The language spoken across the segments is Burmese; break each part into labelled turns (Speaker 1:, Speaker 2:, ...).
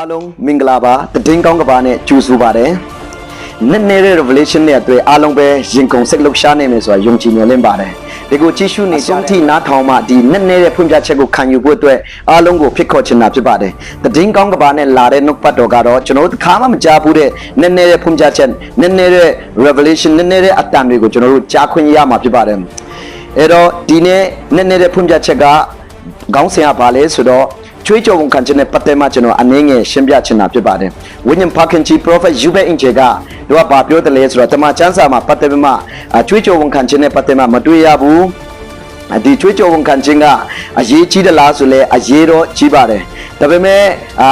Speaker 1: အားလုံးမင်္ဂလာပါတည်င်းကောင်းကပါနဲ့ကြိုဆိုပါတယ်နည်းနည်းတဲ့ revelation နဲ့အတွက်အားလုံးပဲရင်ကုန်စိတ်လှုပ်ရှားနေမယ်ဆိုတာယုံကြည်မျှော်လင့်ပါတယ်ဒီကိုကြည့်ရှုနေဆုံးထိနားထောင်မှဒီနည်းနည်းတဲ့ဖွင့်ပြချက်ကိုခံယူဖို့အတွက်အားလုံးကိုဖြစ်ခေါ်ချင်တာဖြစ်ပါတယ်တည်င်းကောင်းကပါနဲ့လာတဲ့နှုတ်ပတ်တော်ကတော့ကျွန်တော်တို့တစ်ခါမှမကြားဘူးတဲ့နည်းနည်းတဲ့ဖွင့်ပြချက်နည်းနည်းတဲ့ revelation နည်းနည်းတဲ့အတန်တွေကိုကျွန်တော်တို့ကြားခွင့်ရမှာဖြစ်ပါတယ်အဲ့တော့ဒီနေ့နည်းနည်းတဲ့ဖွင့်ပြချက်ကခေါင်းစဉ်ကဘာလဲဆိုတော့ ချွေးကြော်ဝန်ခံခြင်းနဲ့ပတ်သက်မှကျွန်တော်အနည်းငယ်ရှင်းပြချင်တာဖြစ်ပါတယ်ဝိညာဉ်ဖခင်ကြီး prophet ယူဘဲအင်ဂျေကတို့ကဘာပြောတယ်လဲဆိုတော့တမန်ကျမ်းစာမှာပတ်သက်မှအချွေးကြော်ဝန်ခံခြင်းနဲ့ပတ်သက်မှမတွေ့ရဘူးဒီချွေးကြော်ဝန်ခံခြင်းကအရေးကြီးတယ်လားဆိုလဲအရေးတော့ကြီးပါတယ်ဒါပေမဲ့အာ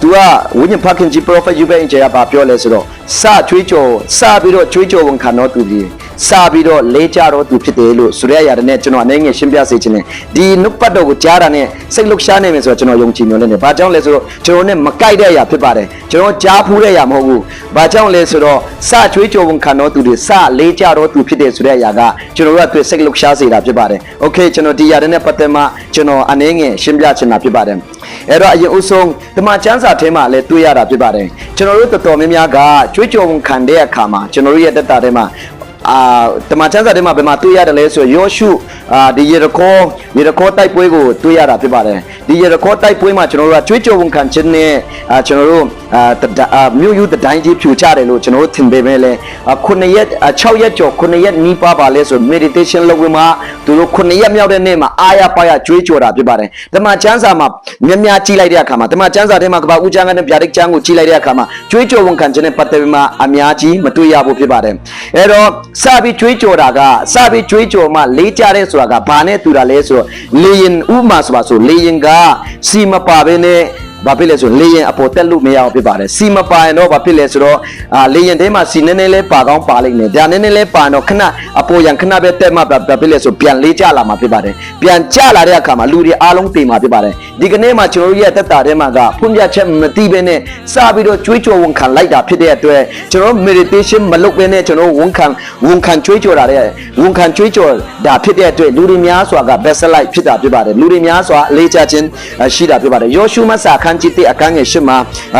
Speaker 1: သူကဝိညာဉ်ဖခင်ကြီး prophet ယူဘဲအင်ဂျေကဘာပြောလဲဆိုတော့စချွေးကြော်စပြီးတော့ချွေးကြော်ဝန်ခံတော့သူဒီ စပြီးတော့လေးကြတော့သူဖြစ်တယ်လို့ဆိုရရတဲ့နဲ့ကျွန်တော်အနေငယ်ရှင်းပြစေချင်တယ်ဒီနုတ်ပတ်တော်ကိုကြားတာနဲ့စိတ်လှုပ်ရှားနေမယ်ဆိုတော့ကျွန်တော်ယုံကြည်မျှော်လင့်တယ်။ဘာကြောင့်လဲဆိုတော့ကျွန်တော်နဲ့မကိုက်တဲ့အရာဖြစ်ပါတယ်။ကျွန်တော်ကြားဖူးတဲ့အရာမဟုတ်ဘူး။ဘာကြောင့်လဲဆိုတော့စချွေးကြော်ဝန်ခံတော်သူတွေစလေးကြတော့သူဖြစ်တယ်ဆိုတဲ့အရာကကျွန်တော်တို့အတွက်စိတ်လှုပ်ရှားစေတာဖြစ်ပါတယ်။ Okay ကျွန်တော်ဒီအရာတွေနဲ့ပတ်သက်မှကျွန်တော်အနေငယ်ရှင်းပြချင်တာဖြစ်ပါတယ်။အဲ့တော့အရင်ဦးဆုံးတမန်ကျမ်းစာထဲမှာလည်းတွေ့ရတာဖြစ်ပါတယ်။ကျွန်တော်တို့တော်တော်များများကချွေးကြော်ဝန်ခံတဲ့အခါမှာကျွန်တော်တို့ရဲ့တက်တာထဲမှာ အာတမန်ကျမ်းစာထဲမှာဘယ်မှာတွေ့ရတယ်လဲဆိုတော့ယောရှုအာဒီယေရခေါယေရခေါတိုက်ပွဲကိုတွေ့ရတာဖြစ်ပါတယ် ဒီယေရခေါတိုက်ပွဲမှာကျွန်တော်တို့ကကြွေးကြော်ဝန်ခံခြင်းနဲ့အာကျွန်တော်တို့အာတဒအာမြို့ယူတတိုင်းကြီးဖြူချတယ်လို့ကျွန်တော်တို့ထင်ပေမဲ့လည်း9ရက်6ရက်ကျော်9ရက်နီးပါးပါလဲဆို meditation လုပ်ပြီးမှသူတို့9ရက်မြောက်တဲ့နေ့မှာအာရပါရကြွေးကြော်တာဖြစ်ပါတယ်တမန်ကျမ်းစာမှာမြများများကြည့်လိုက်တဲ့အခါမှာတမန်ကျမ်းစာထဲမှာကပ္ပဦးကျမ်းကနဲ့ဗျာဒိတ်ကျမ်းကိုကြည့်လိုက်တဲ့အခါမှာကြွေးကြော်ဝန်ခံခြင်းနဲ့ပတ်သက်ပြီးမှအများကြီးမတွေ့ရဘူးဖြစ်ပါတယ်အဲတော့စပြီးကြွေးကြော်တာကစပြီးကြွေးကြော်မှလေးကြတဲ့ဆိုတာကဘာနဲ့တူတာလဲဆိုတော့လေရင်ဥမာဆိုပါဆိုလေရင်ကစီမပါဘဲနဲ့ ဘာဖြစ်လဲဆိုလေရင်အပေါ်တက်လို့မရအောင်ဖြစ်ပါတယ်စီမပါရင်တော့ဘာဖြစ်လဲဆိုတော့အာလေရင်ထဲမှာစီနည်းနည်းလေးပါကောင်းပါလိမ့်မယ်ဒါနည်းနည်းလေးပါတော့ခဏအပေါ်ရန်ခဏပဲတက်မှဘာဖြစ်လဲဆိုပြန်လေးကြလာမှာဖြစ်ပါတယ်ပြန်ကြလာတဲ့အခါမှာလူတွေအားလုံးတည်မှာဖြစ်ပါတယ်ဒီကနေ့မှာကျွန်တော်တို့ရဲ့တက်တာထဲမှာကဖွင့်ပြချက်မသိဘဲနဲ့စပြီးတော့ကြွေးကြော်ဝန်ခံလိုက်တာဖြစ်တဲ့အတွက်ကျွန်တော် meditation မလုပ်ဘဲနဲ့ကျွန်တော်ဝန်ခံဝန်ခံကြွေးကြော်တာတဲ့ဝန်ခံကြွေးကြော်ဒါဖြစ်တဲ့အတွက်လူတွေများစွာက best life ဖြစ်တာဖြစ်ပါတယ်လူတွေများစွာအလေးချခြင်းရှိတာဖြစ်ပါတယ်ယောရှုမစာခန်းကြီးတဲ့အခန်းငယ်ရှစ်မှာ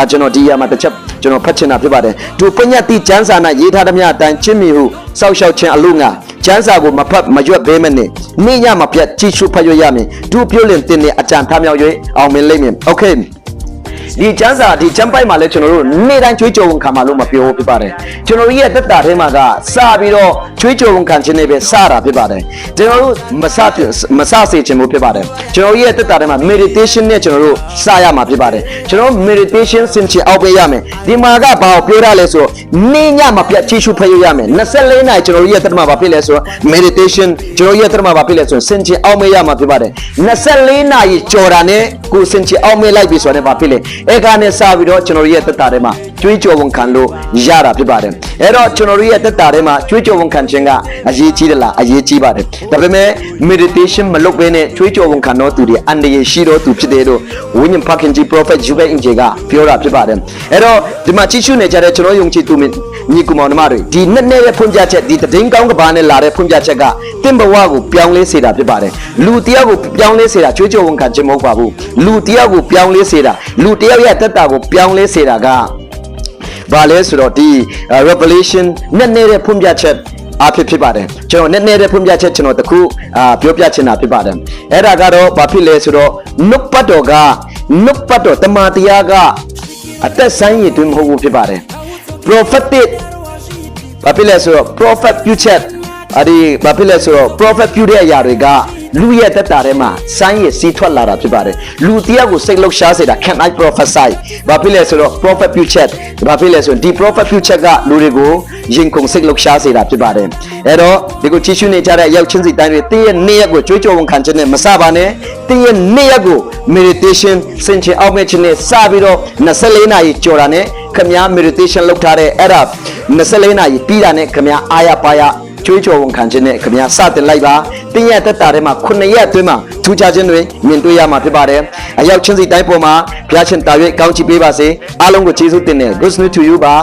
Speaker 1: ကျွန်တော်ဒီရမှာတစ်ချက်ကျွန်တော်ဖတ်ချင်တာဖြစ်ပါတယ်သူပညတ်တိကျမ်းစာ၌ရေးထားသမျှအတိုင်းချင်းမီဟုစောက်ရှောက်ခြင်းအလို့ငါကျမ်းစာကိုမဖတ်မရွက်ဘဲမနဲ့နေ့ညမပြတ်ကြည့်ရှုဖတ်ရရမည်သူပြုလင်တင်တဲ့အကြံထားမြောက်၍အောင်မြင်လိမ့်မည် okay ဒီကျမ်းစာဒီကျမ်းပိုက်မှာလည်းကျွန်တော်တို့နေ့တိုင်းကြွေးကြော်ဝန်ခံမှာလို့မပြောဖြစ်ပါတယ်ကျွန်တော်တို့ရဲ့တက်တာထဲမှာကစပြီးတော့ကြွေးကြော်ဝန်ခံခြင်းနဲ့ပဲစတာဖြစ်ပါတယ်ကျွန်တော်တို့မစမစစေခြင်းလို့ဖြစ်ပါတယ်ကျွန်တော်ရဲ့တက်တာထဲမှာ meditation နဲ့ကျွန်တော်တို့စရမှာဖြစ်ပါတယ်ကျွန်တော် meditation စင်ချင်အောက်ပေးရမယ်ဒီမှာကဘာကိုပြောရလဲဆိုတော့နေ့ညမပြတ်ကြည့်ရှုဖတ်ရရမယ်24နာရီကျွန်တော်တို့ရဲ့တက်တာမှာဘာဖြစ်လဲဆိုတော့ meditation ကျွန်တော်ရဲ့တက်တာမှာဘာဖြစ်လဲဆိုတော့စင်ချင်အောက်မေးရမှာဖြစ်ပါတယ်24နာရီကြော်တာနဲ့ ကိုစင်ချင်အောက်မေးလိုက်ပြီဆိုတော့ဘာဖြစ်လဲအဲ့ကနေစပြီးတော့ကျွန်တော်တို့ရဲ့တက်တာထဲမှာကြွေးကြော်ဝန်ခံလို့ရတာဖြစ်ပါတယ် အဲ့တော့ကျွန်တော်တို့ရဲ့တက်တာထဲမှာကြွေးကြော်ဝန်ခံခြင်းကအရေးကြီးတယ်လားအရေးကြီးပါတယ်ဒါပေမဲ့ meditation မလုပ်ဘဲနဲ့ကြွေးကြော်ဝန်ခံတော့သူတွေအန္တရာယ်ရှိတော့သူဖြစ်တယ်လို့ဝိညာဉ်ဖခင်ကြီး prophet ယူဘဲအင်ဂျေကပြောတာဖြစ်ပါတယ်အဲ့တော့ဒီမှာကြည့်ရှုနေကြတဲ့ကျွန်တော်ယုံကြည်သူညီကူမောင်နှမတွေဒီနှစ်နှစ်ရဲ့ဖွင့်ပြချက်ဒီတည်င်းကောင်းကဘာနဲ့လာတဲ့ဖွင့်ပြချက်ကတင့်ဘဝကိုပြောင်းလဲစေတာဖြစ်ပါတယ်လူတယောက်ကိုပြောင်းလဲစေတာကြွေးကြော်ဝန်ခံခြင်းမဟုတ်ပါဘူးလူတယောက်ကိုပြောင်းလဲစေတာလူတယောက်ရဲ့တက်တာကိုပြောင်းလဲစေတာက ဘာလဲဆိုတော့ဒီ revelation နဲ့နေတဲ့ဖွင့်ပြချက်အဖြစ်ဖြစ်ပါတယ်ကျွန်တော်နည်းနည်းတဲ့ဖွင့်ပြချက်ကျွန်တော်တခုအာပြောပြချင်တာဖြစ်ပါတယ်အဲ့ဒါကတော့ဘာဖြစ်လဲဆိုတော့နုတ်ပတ်တော်ကနုတ်ပတ်တော်တမန်တရားကအသက်ဆိုင်ရည်တွင်မဟုတ်ဘူးဖြစ်ပါတယ် prophetic ဘာဖြစ်လဲဆိုတော့ prophet ပြုချက်အဲ့ဒီဘာဖြစ်လဲဆိုတော့ prophet ပြုတဲ့အရာတွေက လူရဲ့တက်တာထဲမှာဆိုင်းရည်စီးထွက်လာတာဖြစ်ပါတယ်လူတယောက်ကိုစိတ်လှုပ်ရှားစေတာ can i prophesy ဘာဖြစ်လဲဆိုတော့ prophet ပြုချက်ဘာဖြစ်လဲဆိုတော့ဒီ prophet ပြုချက်ကလူတွေကိုရင်ကုန်စိတ်လှုပ်ရှားစေတာဖြစ်ပါတယ်အဲ့တော့ဒီကိုချီးရှုနေကြတဲ့ရောက်ချင်းစီတိုင်းတွေတင်းရဲ့နေ့ရက်ကိုကြွေးကြော်ဝန်ခံခြင်းနဲ့မစပါနဲ့တင်းရဲ့နေ့ရက်ကို meditation စင်ချင်အောင်မဲ့ခြင်းနဲ့စပြီးတော့24နာရီကြော်တာနဲ့ခမည်း meditation လုပ်ထားတဲ့အဲ့ဒါ24နာရီပြီးတာနဲ့ခမည်းအာရပါရချွေးချော်ဝန်ခံခြင်းနဲ့ခမည်းစတင်လိုက်ပါ တင်းရဲ့တက်တာထဲမှာ9ရက်အတွင်းမှာထူးခြားခြင်းတွေမြင်တွေ့ရမှာဖြစ်ပါတယ်အရောက်ချင်းစီတိုင်းပေါ်မှာဘုရားရှင်တာ၍ကောင်းချီးပေးပါစေအားလုံးကိုကျေးဇူးတင်တယ် good news to you ပါ